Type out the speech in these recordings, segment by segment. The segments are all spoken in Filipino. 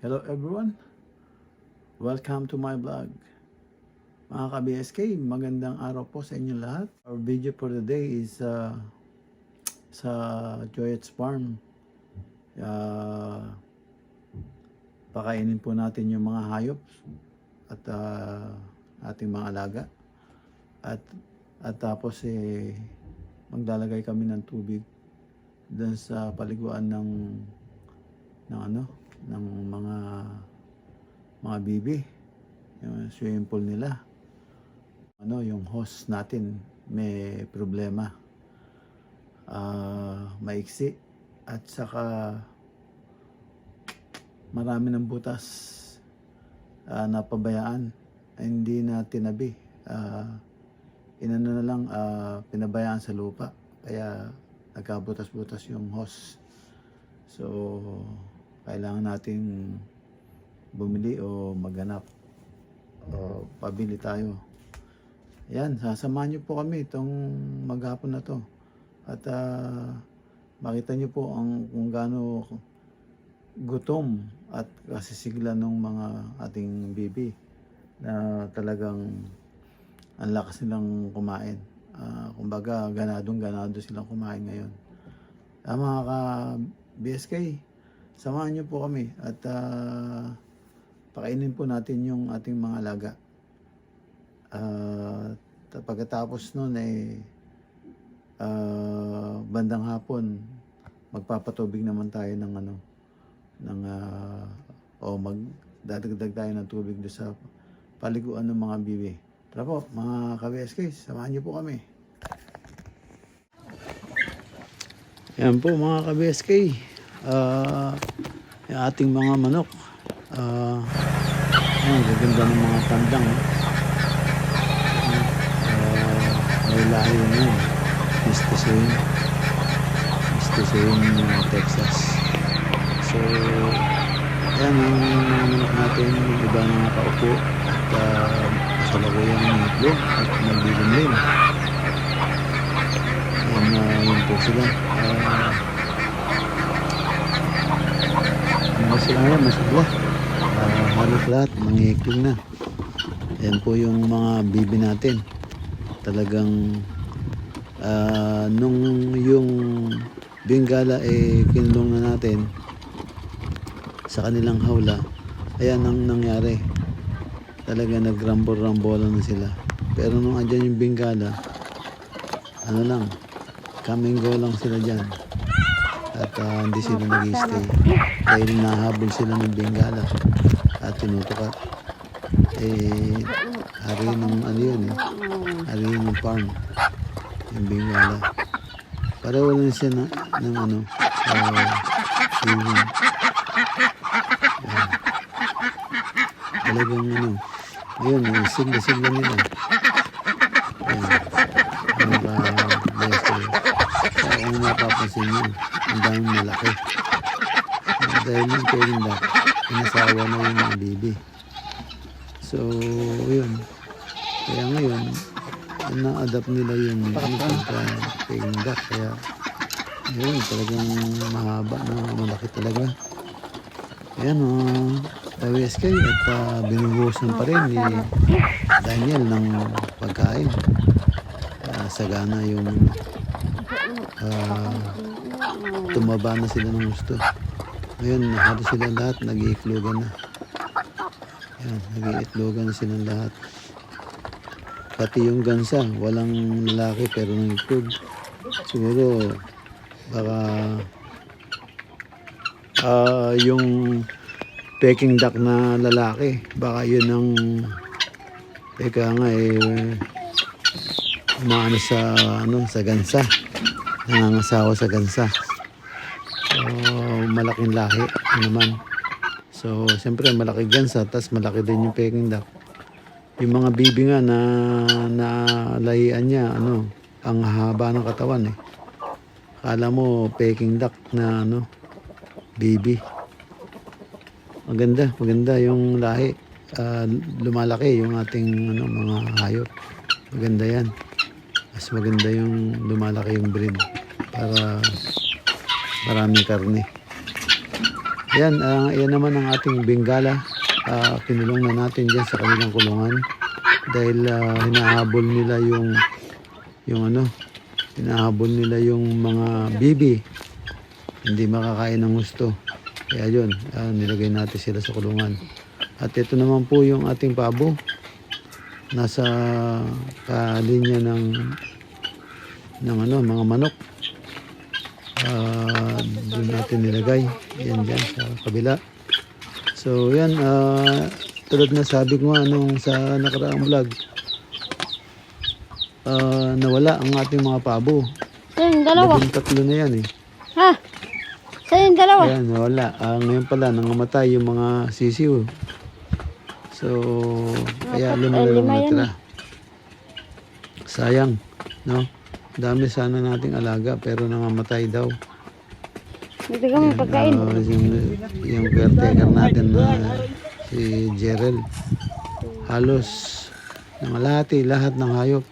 Hello everyone. Welcome to my vlog. Mga ka-BSK, magandang araw po sa inyo lahat. Our video for the day is uh, sa Joyet's Farm. Uh, pakainin po natin yung mga hayop at uh, ating mga alaga. At at tapos eh maglalagay kami ng tubig doon sa paliguan ng ng ano ng mga mga bibi yung swimming pool nila. Ano yung host natin may problema. Ah, maiksi. At saka marami ng butas ah, napabayaan. Hindi na tinabi. Ah, inano na lang ah, pinabayaan sa lupa. Kaya nagkabutas-butas yung hose so kailangan natin bumili o maghanap o pabili tayo yan sasamahan niyo po kami itong maghapon na to at ah, makita niyo po ang kung gaano gutom at kasisigla ng mga ating bibi na talagang ang lakas nilang kumain. Ah, kumbaga, ganadong ganado silang kumain ngayon. Ah, mga ka-BSK, samahan niyo po kami at ah, pakainin po natin yung ating mga alaga. Ta- pagkatapos nun ay ah, bandang hapon, magpapatubig naman tayo ng ano, ng ah, o magdadagdag tayo ng tubig doon sa paliguan ng mga bibi. Tara po, mga ka-BSK, samahan niyo po kami. Yan po mga ka-BSK. Ah, yung ating mga manok. Ah, ayan, gaganda ng mga tandang. Ah, may lahi yun yun. Mistisoin. Mistisoin uh, Texas. So, ayan ang mga manok natin. Yung iba na nakaupo. At uh, kasalukuyang itlog at naglilimlim. Ayan na yun po sila. Ah, ano sila ngayon? Masagla. Ah, halos lahat, mangiikling na. Ayan po yung mga bibi natin. Talagang ah, nung yung Bengala eh kinulong na natin sa kanilang hawla, ayan ang nangyari. Talaga nagrambol-rambolan na sila. Pero nung andyan yung Bengala, ano lang, come and go lang sila dyan. At ah, hindi sila nag-stay. Dahil nahabol sila ng Bengala at tinutukat. Eh, hari ng ano yun eh. Hari ng farm. Yung Bengala. Para wala na siya na, ng ano, uh, feeling. Ayan. Talagang ano, ayun, yung sigla-sigla nila. Ayan. Ano ba, best eh. Nyo, ang daming malaki. Dahil yung ba, inasawa na yung mga bibi. So, yun. Kaya ngayon, na-adapt nila yung ano, pagka duck. Kaya, yun, talagang mahaba na malaki talaga. Ayan, uh, WSK at uh, binubuhusan pa rin ni Daniel ng pagkain. Ah, sagana yung ah, tumaba na sila ng gusto. Ngayon, halos sila lahat nag-iiklogan na. Ayan, nag-iiklogan na silang lahat. Pati yung gansa, walang lalaki pero nangiklog. Siguro, baka ah yung peking duck na lalaki, baka yun ang teka nga eh umaano sa ano sa gansa nangangasawa sa gansa malaking lahi naman so siyempre malaki gansa tas malaki din yung peking duck. Yung mga bibi nga na na lahian niya ano ang haba ng katawan eh. Akala mo peking duck na ano baby maganda maganda yung lahi. Ah, lumalaki yung ating ano mga hayop. Maganda yan. Mas maganda yung lumalaki yung breed para maraming karne Yan, ah, yan naman ang ating Bengala. Ah, kinulong na natin dyan sa kanilang kulungan dahil ah, hinahabol nila yung yung ano, hinahabol nila yung mga bibi. Hindi makakain ng gusto. Kaya yun, ah, nilagay natin sila sa kulungan. At ito naman po yung ating pabo. Nasa kalinya ng ng ano, mga manok. Ah, doon natin nilagay. Yan dyan sa kabila. So yan, ah, tulad na sabi ko nga nung sa nakaraang vlog, ah, nawala ang ating mga pabo. Sa yung dalawa. Labing tatlo na yan eh. Ha? Sa yung dalawa. Ayan, nawala. Ah, ngayon pala, nangamatay yung mga sisiw. So, kaya Apat, lima eh, na lang natira. Sayang, no? Dami sana nating alaga pero nangamatay daw. Bibigyan mo pagkain. Ah, yung, yung caretaker natin na si Jerel. Halos nangalahati lahat ng hayop.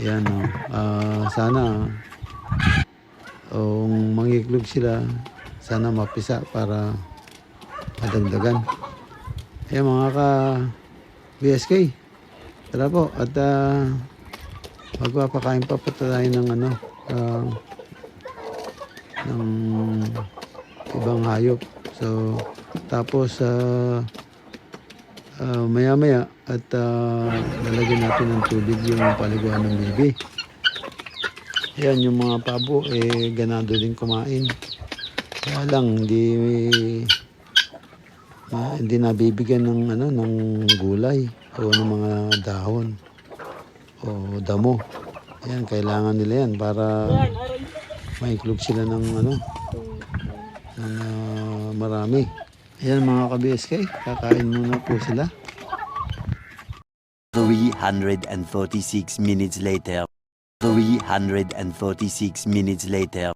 Ayan, no? Ah, sana kung mangiklog sila, sana mapisa para madagdagan. Ayan mga ka BSK. Tara po at ah, magpapakain pa po tayo ng ano ah, ng ibang hayop. So tapos uh, maya maya at ah, lalagyan natin ng tubig yung paliguan ng bibi. Ayan yung mga pabo eh ganado din kumain. Kaya lang hindi ah, hindi nabibigyan ng ano ng gulay o ng mga dahon o damo. Ayan, kailangan nila yan para maiklog sila ng ano ng ah, marami. Ayan mga ka-BSK, kakain muna po sila. 346 minutes later. 346 minutes later.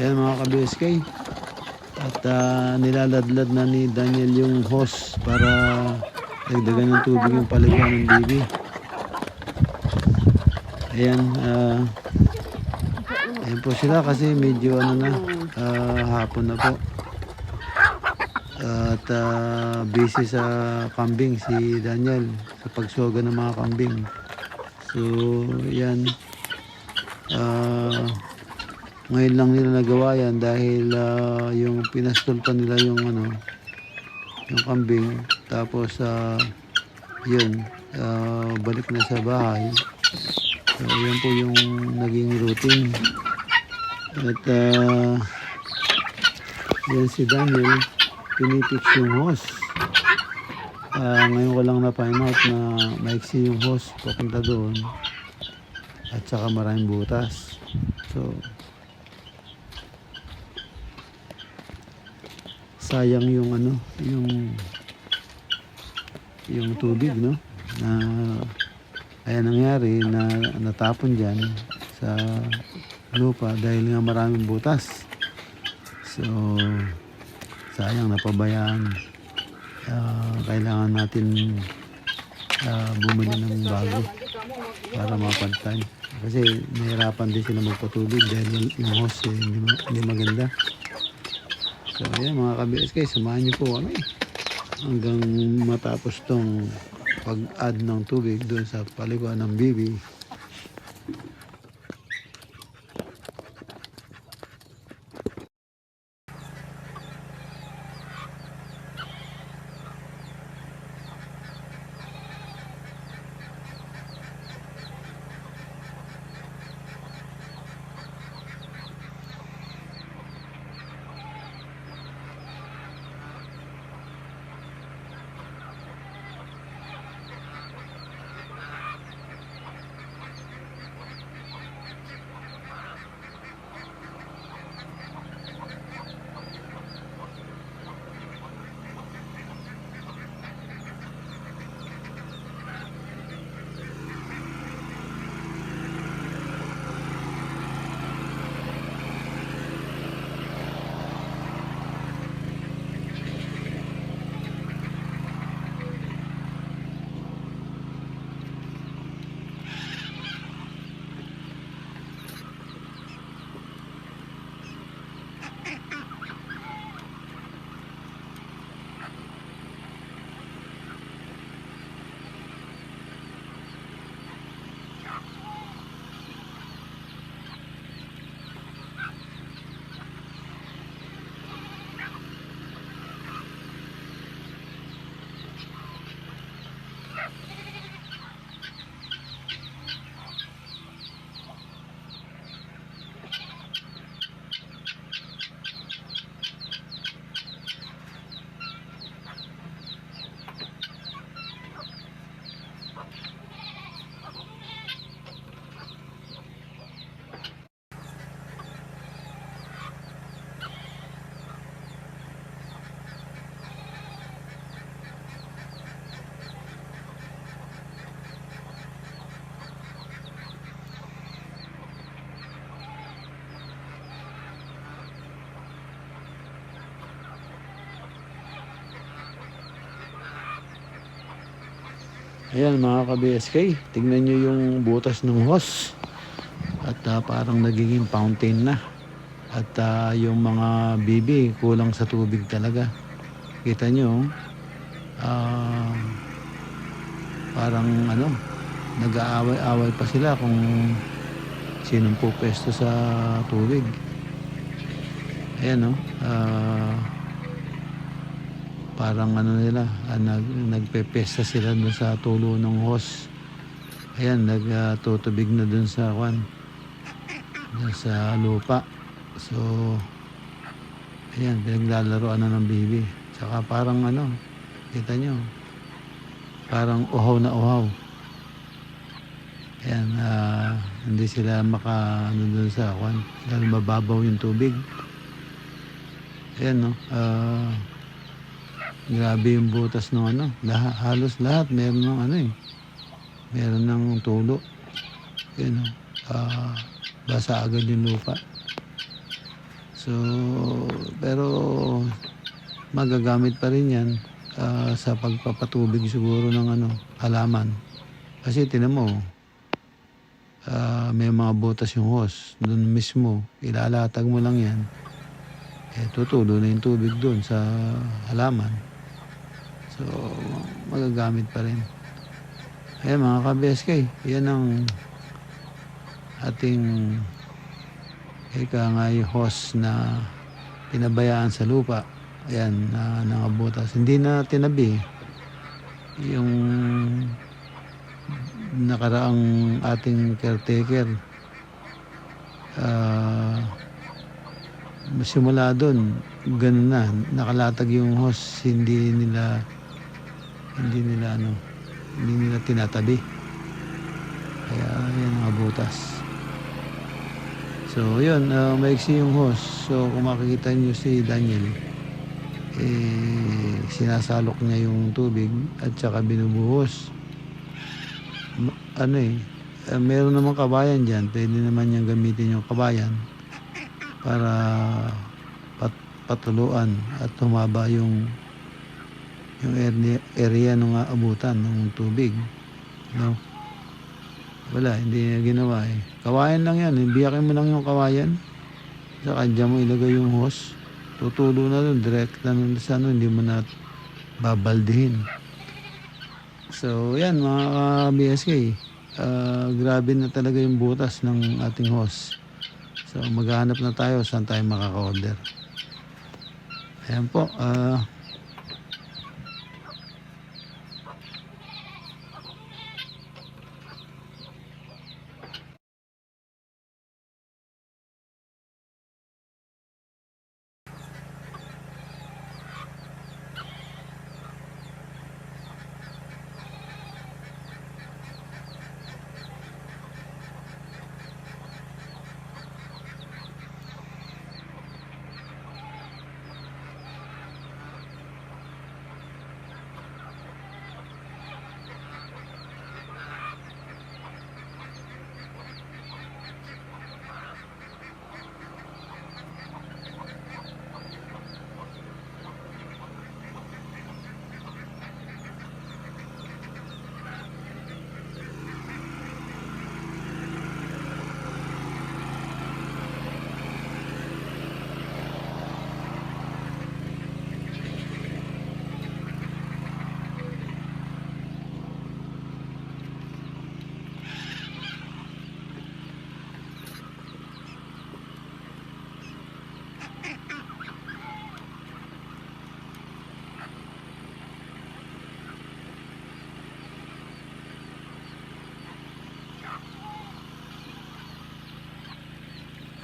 Ayan mga ka-BSK. At ah, nilaladlad na ni Daniel yung hose para dagdagan ng tubig yung paliguan ng bibi. Ayan, ah, ayan po sila kasi medyo ano na, ah, hapon na po. At ah, busy sa kambing si Daniel sa pagsoga ng mga kambing. So, yan. Ah, ngayon lang nila nagawa yan dahil ah, yung pinastol pa nila yung ano yung kambing tapos ah, yun ah, balik na sa bahay. So yan po yung naging routine. At ah, yan si Daniel pinipix yung hose. Ah, ngayon ko lang na find out na maiksi yung hose papunta doon. At saka maraming butas. So sayang yung ano yung yung tubig no? Na kaya nangyari na natapon dyan sa lupa dahil nga maraming butas. So sayang napabayaan. Ah, kailangan natin ah, bumili ng bago para mapantay. Kasi nahirapan din sila magpatubig dahil yung hose eh, hindi, ma- hindi maganda. So ayan mga ka-BSK, samahan niyo po kami hanggang matapos tong pag-add ng tubig doon sa paliguan ng bibi. Ayan mga ka-BSK, tignan nyo yung butas ng hose. At ah, parang nagiging fountain na. At ah, yung mga bibi kulang sa tubig talaga. Kita nyo, ah, parang ano, nag-aaway-away pa sila kung sinong pupwesto sa tubig. Ayan no, ah, parang ano nila, ah, nag, nagpepesta sila dun sa tulo ng hose. Ayan, nagtutubig na dun sa kwan, sa lupa. So, ayan, pinaglalaroan na ng bibi. Tsaka parang ano, kita nyo, parang uhaw na uhaw. Ayan, ah, hindi sila maka, ano dun sa kwan, dahil mababaw yung tubig. Ayan, no, ah, Grabe yung butas ng ano. Lahat, halos lahat meron ng ano eh. Meron ng tulo. Yun o. Ah, basa agad yung lupa. So, pero magagamit pa rin yan ah, sa pagpapatubig siguro ng ano, halaman. Kasi tinan mo, ah, may mga butas yung hose. Doon mismo, ilalatag mo lang yan. Eh, tutulo na yung tubig doon sa halaman. So, magagamit pa rin. Ayan mga ka-BSK, yan ang ating ika nga host na pinabayaan sa lupa. Ayan, na nangabutas. Hindi na tinabi. Yung nakaraang ating caretaker, ah, simula doon, ganun na, nakalatag yung host, hindi nila, hindi nila ano, hindi nila tinatabi. Kaya yan mga butas. So yun, uh, maiksi yung host. So kung makikita niyo si Daniel, eh, sinasalok niya yung tubig at saka binubuhos. Ano eh, eh, meron namang kabayan dyan, pwede naman niyang gamitin yung kabayan para pat, patuluan at humaba yung yung area, area ng abutan ng tubig. No? Wala, hindi niya ginawa eh. Kawayan lang yan. Biyakin mo lang yung kawayan. Saka dyan mo ilagay yung hose. Tutulo na doon. Direct na nun sa ano. Hindi mo na babaldihin. So, yan mga ka-BSK. ah, grabe na talaga yung butas ng ating hose. So, maghahanap na tayo saan tayo makaka-order. Ayan po. ah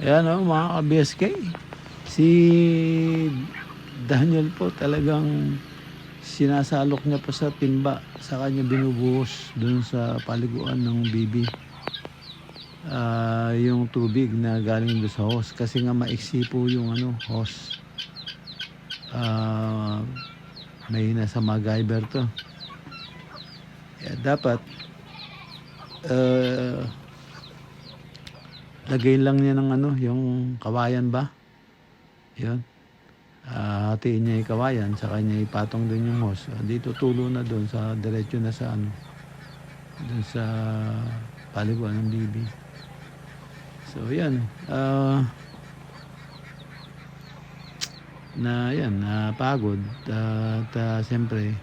Ayan o, mga ka-BSK. Si Daniel po talagang sinasalok niya po sa timba. Sa kanya binubuhos dun sa paliguan ng bibi. Ah, yung tubig na galing doon sa hose. Kasi nga maiksi po yung ano, hose. Ah, may nasa MacGyver to. Kaya dapat uh, lagay lang niya ng ano, yung kawayan ba? Yun. Ah, hatiin niya yung kawayan, sa kanya ipatong doon yung hose. Ah, Dito tulo na doon sa diretso na sa ano, dun sa paliguan ng bibi. So yan, ah na yan, napagod at ah, siyempre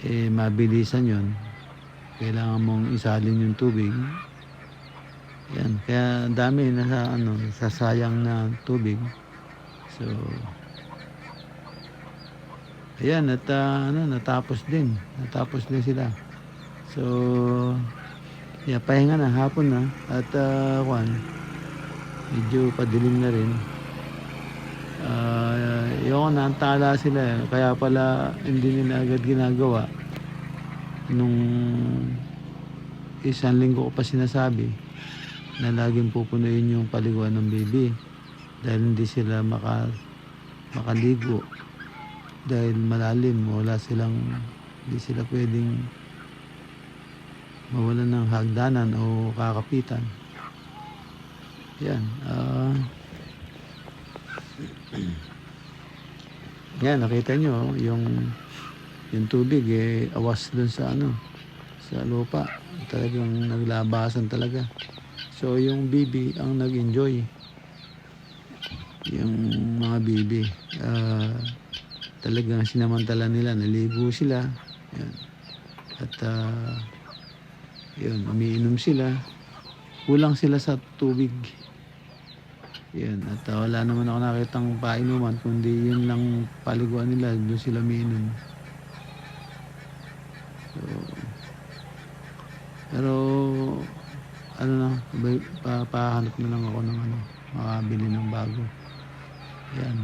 eh mabilisan yon kailangan mong isalin yung tubig yan. Kaya dami na sa ano sasayang na tubig. So ayan at ah, ano natapos din. Natapos din sila. So yeah, pahinga na hapon na. At uh, kwan medyo padilim na rin. Uh, yung naantala sila eh. kaya pala hindi nila agad ginagawa. Nung isang linggo ko pa sinasabi na laging pupunuin yung paliguan ng baby dahil hindi sila maka, makaligo dahil malalim wala silang hindi sila pwedeng mawalan ng hagdanan o kakapitan. Yan ah. Yan nakita nyo yung yung tubig eh awas dun sa ano sa lupa. Talagang naglabasan talaga so yung bibi ang nag-enjoy. Yung mga bibi ah talagang sinamantala nila naligo sila. Yan. at ah, yun umiinom sila. Kulang sila sa tubig. Yan at ah, wala naman ako nakitang painuman kundi yun lang paliguan nila doon sila umiinom. So, pero ano na, pa, pahanap na lang ako ng ano, makabili ng bago. Yan.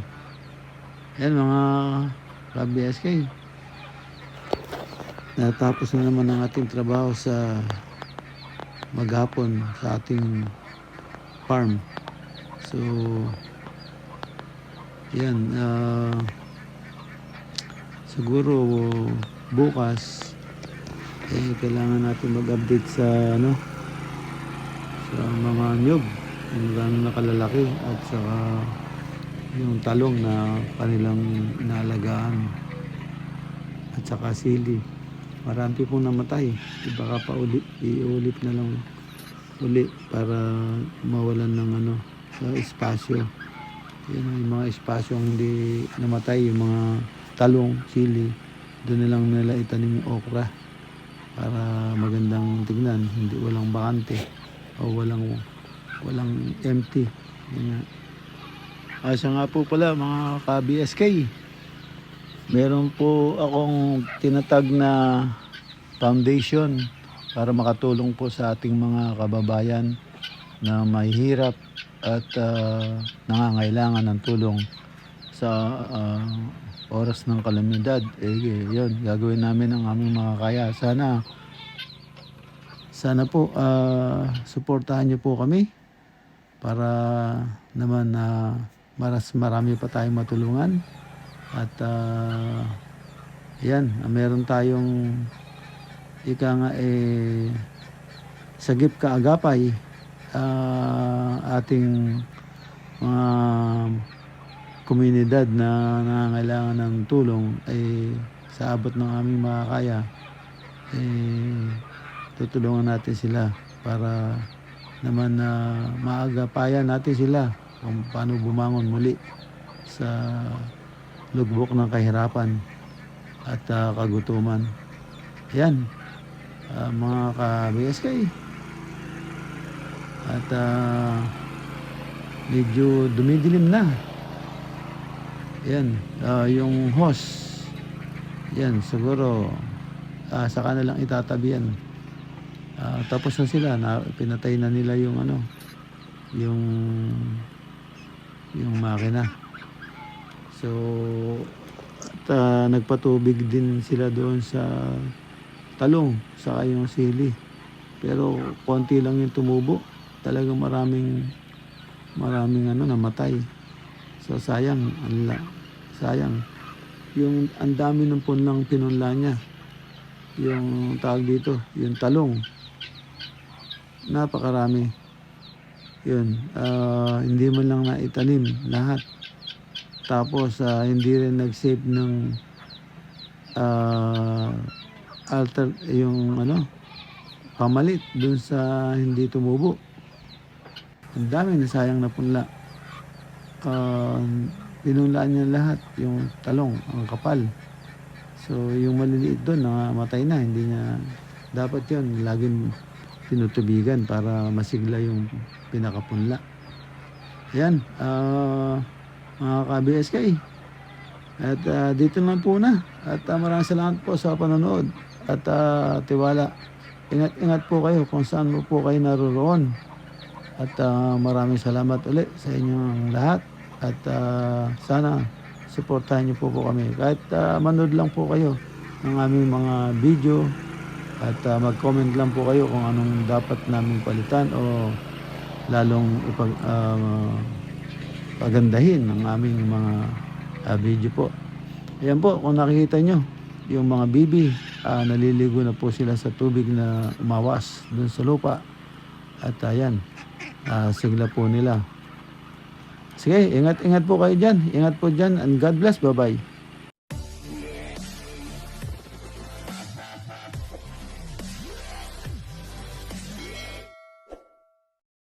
Yan mga ka-BSK. Natapos na naman ang ating trabaho sa maghapon sa ating farm. So, yan. ah, siguro bukas eh, kailangan natin mag-update sa ano sa mga nyug kung gaano nakalalaki at saka yung talong na kanilang inalagaan at saka sili. Marami pong namatay. Baka pa uli, iulit na lang uli para mawalan ng ano sa espasyo. Yun yung mga espasyo hindi namatay yung mga talong, sili doon na lang nila itanim yung okra para magandang tignan hindi walang bakante o walang walang empty yun nga Ah, siya nga po pala mga ka-BSK meron po akong tinatag na foundation para makatulong po sa ating mga kababayan na mahihirap at ah, nangangailangan ng tulong sa ah, oras ng kalamidad. Eh, yun, gagawin namin ang aming mga kaya. Sana, sana po, ah, suportahan niyo po kami para naman na maras marami pa tayong matulungan. At, ah, yan, meron tayong ika nga eh, sagip kaagapay ah, ating mga komunidad na nangangailangan ng tulong ay sa abot ng aming makakaya eh tutulungan natin sila para naman na maagapayan natin sila kung paano bumangon muli sa lugbok ng kahirapan at ah, kagutuman. Yan, ah, mga ka-BSK. At ah, medyo dumidilim na. Yan, ah, yung hose. Yan, siguro ah, saka na lang itatabi yan. Ah, tapos na sila, na, pinatay na nila yung ano, yung yung makina. So, at ah, nagpatubig din sila doon sa talong, saka yung sili. Pero konti lang yung tumubo. Talagang maraming maraming ano namatay. So sayang, anla, sayang. Yung ang dami ng punlang pinunla niya. Yung tawag dito, yung talong. Napakarami. Yun, ah, hindi man lang naitanim lahat. Tapos ah, hindi rin nag-save ng ah, alter yung ano pamalit dun sa hindi tumubo. Ang dami nasayang na punla. Uh, pinunlaan niya lahat, yung talong, ang kapal. So, yung maliliit doon, namatay na. Hindi niya, dapat yon laging tinutubigan para masigla yung pinakapunla. Yan, ah, mga ka-BSK. At ah, dito lang po na. At ah, maraming salamat po sa panonood. At ah, tiwala. Ingat-ingat po kayo kung saan mo po kayo naroroon. At ah, maraming salamat ulit sa inyong lahat. At ah, sana suportahan niyo po po kami. Kahit ah, manood lang po kayo ng aming mga video. At ah, mag-comment lang po kayo kung anong dapat namin palitan o lalong ipag, ah, pagandahin ng aming mga ah, video po. Ayan po, kung nakikita nyo, yung mga bibi, ah, naliligo na po sila sa tubig na umawas dun sa lupa. At ayan, ah, sigla po nila. Sige, ingat-ingat po kayo dyan. Ingat po dyan and God bless. Bye-bye.